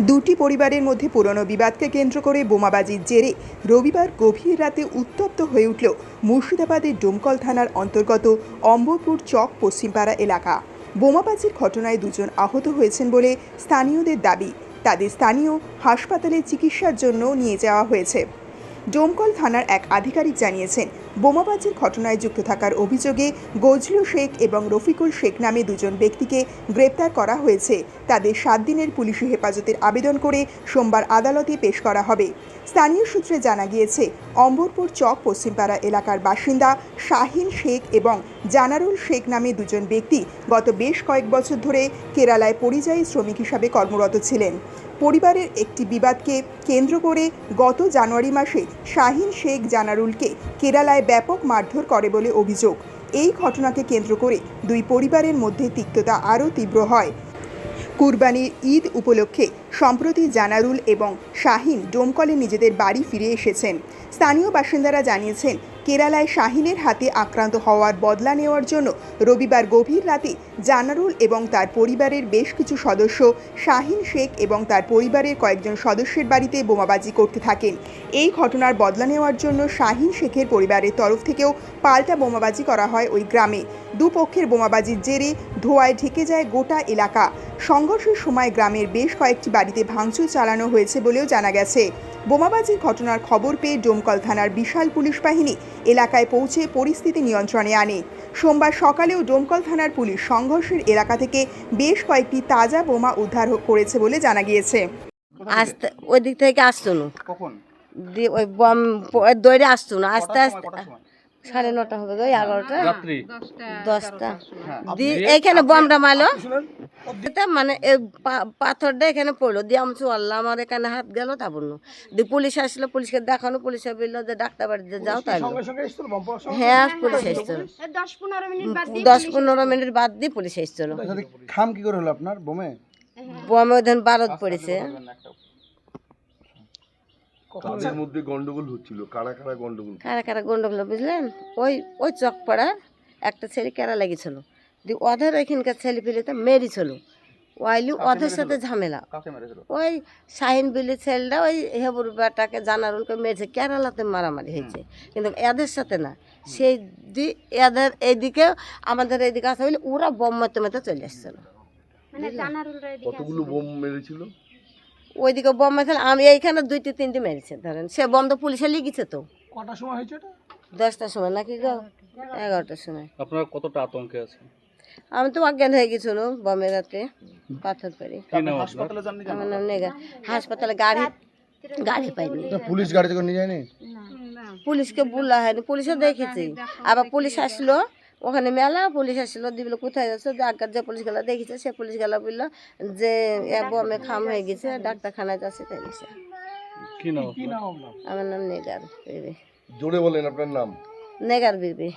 দুটি পরিবারের মধ্যে পুরনো বিবাদকে কেন্দ্র করে বোমাবাজির জেরে রবিবার গভীর রাতে উত্তপ্ত হয়ে উঠল মুর্শিদাবাদের ডোমকল থানার অন্তর্গত অম্বরপুর চক পশ্চিমপাড়া এলাকা। বোমাবাজির ঘটনায় দুজন আহত হয়েছেন বলে স্থানীয়দের দাবি। তাদের স্থানীয় হাসপাতালে চিকিৎসার জন্য নিয়ে যাওয়া হয়েছে। ডোমকল থানার এক আধিকারিক জানিয়েছেন বোমাবাজির ঘটনায় যুক্ত থাকার অভিযোগে গজলু শেখ এবং রফিকুল শেখ নামে দুজন ব্যক্তিকে গ্রেপ্তার করা হয়েছে। তাদের সাত দিনের পুলিশি হেফাজতের আবেদন করে সোমবার আদালতে পেশ করা হবে। স্থানীয় সূত্রে জানা গিয়েছে, অম্বরপুর চক পশ্চিমপাড়া এলাকার বাসিন্দা শাহিন শেখ এবং জানারুল শেখ নামে দুজন ব্যক্তি গত বেশ কয়েক বছর ধরে কেরালায় পরিযায়ী শ্রমিক হিসাবে কর্মরত ছিলেন। পরিবারের একটি বিবাদকে কেন্দ্র করে গত জানুয়ারি মাসে শাহিন শেখ জানারুলকে কেরালায় ব্যাপক মারধর করে বলে অভিযোগ। এই ঘটনাকে কেন্দ্র করে দুই পরিবারের মধ্যে তিক্ততা আরও তীব্র হয়। কুরবানির ঈদ উপলক্ষে সম্প্রতি জানারুল এবং শাহিন ডোমকলে নিজেদের বাড়ি ফিরে এসেছেন। স্থানীয় বাসিন্দারা জানিয়েছেন, কেরালায় শাহিনের হাতে আক্রান্ত হওয়ার বদলা নেওয়ার জন্য রবিবার গভীর রাতে জানারুল এবং তার পরিবারের বেশ কিছু সদস্য, শাহিন শেখ এবং তার পরিবারের কয়েকজন সদস্যের বাড়িতে বোমাবাজি করতে থাকেন। এই ঘটনার বদলা নেওয়ার জন্য শাহিন শেখের পরিবারের তরফ থেকেও পাল্টা বোমাবাজি করা হয় ওই গ্রামে। দুপক্ষের বোমাবাজির জেরে ধোয়ায় ঢেকে যায় গোটা এলাকা। সংঘর্ষের সময় গ্রামের বেশ কয়েকটি বাড়িতে ভাঙচুর চালানো হয়েছে বলেও জানা গেছে। বোমাবাজির ঘটনার খবর পেয়ে ডোমকল থানার বিশাল পুলিশ বাহিনী এলাকায় পৌঁছে পরিস্থিতি নিয়ন্ত্রণে আনে। সোমবার সকালেও ডোমকল থানার পুলিশ সংঘর্ষের এলাকা থেকে বেশ কয়েকটি তাজা বোমা উদ্ধার করেছে বলে জানা গিয়েছে। আসতে ওই দিক থেকে আসতো না। দিয়ে ওই বম দৌড়ে আসতো না আস্তে আস্তে। সাড়ে নটা হবে এগারোটা? দশটা। হ্যাঁ। দিয়ে এইখানে বমটা মারলো। এটা মানে পাথরটা এখানে পড়ল। দিয়ে আমি আল্লাহ আমার এখানে হাত গেল তারপর না। দিয়ে পুলিশ আসলো পুলিশকে দেখানো পুলিশে বলল যে ডাক্তার বাড়িতে যাও তাই হ্যাঁ পুলিশ এসছিল। দশ পনেরো মিনিট বাদ দিয়ে পুলিশ এসছিল। খাম কি করে হলো আপনার বোমে? বমে ওদের বারত পড়েছে। তাদের মধ্যে গন্ডগোল হচ্ছিল। কারা কারা গন্ডগোল? কারা কারা গন্ডগোল বুঝলেন? ওই ওই চকপাড়ার একটা ছেলে কেরা লেগেছিল। দিয়ে ওদের ওইখানকার ছেলে পেলেতে মেরেছিল ওয়াইলি ওদের সাথে ঝামেলা। ওই শাহিন বিলি ছেলেটা ওই হেবুর বেটাকে জানারুলকে মেরেছে কেরালাতে মারামারি হয়েছে। কিন্তু এদের সাথে না। সেই দি এদের এইদিকে আমাদের এইদিকে আসা হইলে ওরা বম মেতে মেতে চলে আসছিল। মানে কতগুলো বোম মেরেছিল? ওইদিকে বম মেরেছিল আমি এইখানে দুইটি তিনটি মেরেছে ধরেন। সে বম তো পুলিশে লিখেছে তো। কটার সময় হয়েছে দশটার সময় নাকি গো? এগারোটার সময়। আপনারা কতটা আতঙ্কে আছেন? আমি তো অজ্ঞান হয়ে গেছিল বমের রাতে পাথর পেরে আমার নাম নেগা। হাসপাতালে গাড়ি গাড়ি পাইনি। তা পুলিশ গাড়ি নিয়ে যায়নি? পুলিশকে বলা হয়নি পুলিশও দেখেছি। আবার পুলিশ আসলো ওখানে মেলা পুলিশ আসলো দিবলো কোথায় যাচ্ছে? যে আগের যে পুলিশ গেলা দেখেছে সে পুলিশ গেলা বলল যে এ বমে খাম হয়ে গেছে ডাক্তারখানায় যাচ্ছে তাই গেছে কি নাম আমার নাম নেগার বিবি। জোরে বলেন আপনার নাম। নেগার বিবি।